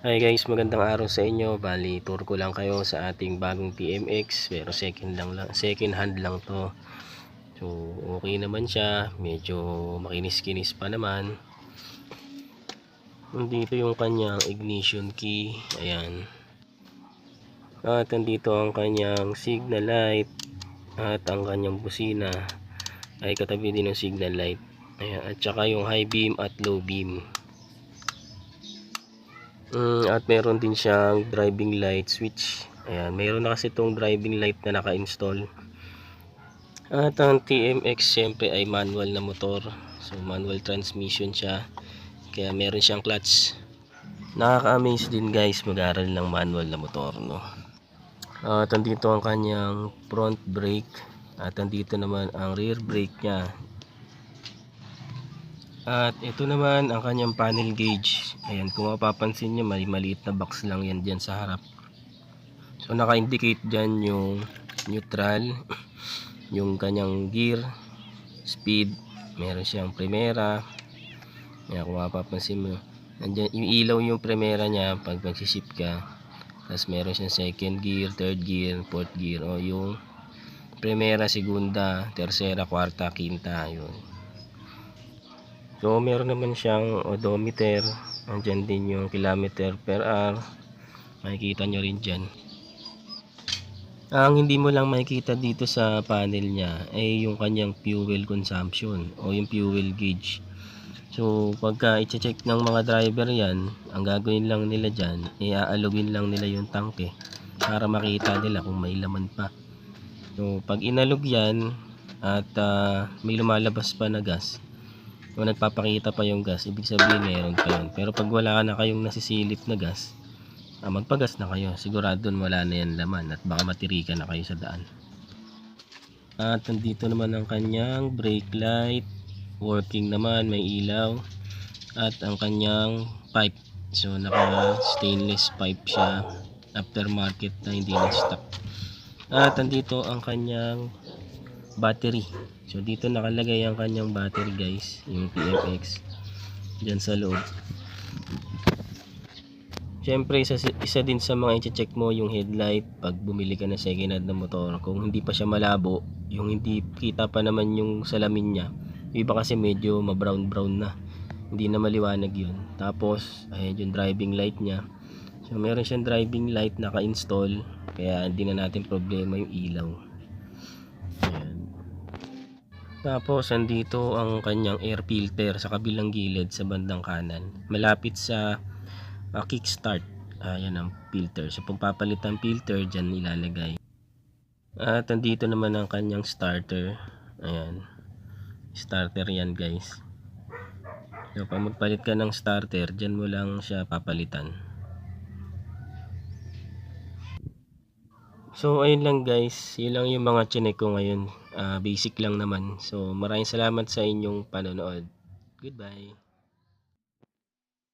Hi guys, magandang araw sa inyo. Bali, tour ko lang kayo sa ating bagong TMX. Pero second lang, lang second hand lang to. So, okay naman siya. Medyo makinis-kinis pa naman. Nandito yung kanyang ignition key. Ayan. At nandito ang kanyang signal light. At ang kanyang busina ay katabi din ng signal light. Ayan. At saka yung high beam at low beam. Mm, at meron din siyang driving light switch. Ayan, meron na kasi itong driving light na naka-install. At ang TMX syempre ay manual na motor. So manual transmission siya. Kaya meron siyang clutch. Nakaka-amaze din guys mag-aral ng manual na motor, no. At andito ang kanyang front brake at andito naman ang rear brake niya. At ito naman ang kanyang panel gauge. Ayan, kung mapapansin nyo, may maliit na box lang yan dyan sa harap. So, naka-indicate dyan yung neutral, yung kanyang gear, speed, meron siyang primera. Ayan, kung mapapansin mo, nandyan, yung ilaw yung primera niya pag magsisip ka. Tapos meron siyang second gear, third gear, fourth gear, o yung primera, segunda, tercera, kwarta, quinta, yun. So, meron naman siyang odometer. Andyan din yung kilometer per hour. Makikita nyo rin dyan. Ang hindi mo lang makikita dito sa panel niya ay yung kanyang fuel consumption o yung fuel gauge. So, pagka i-check ng mga driver yan, ang gagawin lang nila dyan, iaalugin lang nila yung tanke para makita nila kung may laman pa. So, pag inalog yan at ah, may lumalabas pa na gas, kung nagpapakita pa yung gas, ibig sabihin meron pa yun. Pero pag wala na kayong nasisilip na gas, ah, magpagas na kayo. Sigurado wala na yan laman at baka matirikan na kayo sa daan. At nandito naman ang kanyang brake light. Working naman, may ilaw. At ang kanyang pipe. So naka stainless pipe siya. Aftermarket na hindi na stock. At nandito ang kanyang battery. So dito nakalagay ang kanyang battery guys, yung PFX diyan sa loob. Siyempre isa, isa din sa mga i-check mo yung headlight pag bumili ka ng second hand na motor. Kung hindi pa siya malabo, yung hindi kita pa naman yung salamin niya. Yung Iba kasi medyo ma-brown brown na. Hindi na maliwanag yun. Tapos, ayun yung driving light niya. So meron siyang driving light naka-install kaya hindi na natin problema yung ilaw. Tapos, andito ang kanyang air filter sa kabilang gilid sa bandang kanan. Malapit sa uh, kickstart. Ayan ang filter. So, pag papalit ang filter, dyan ilalagay. At andito naman ang kanyang starter. Ayan. Starter yan guys. So, pag magpalit ka ng starter, dyan mo lang siya papalitan. So, ayun lang guys. Yun lang yung mga chinek ko ngayon. Ah, basic lang naman. So, maraming salamat sa inyong panonood. Goodbye.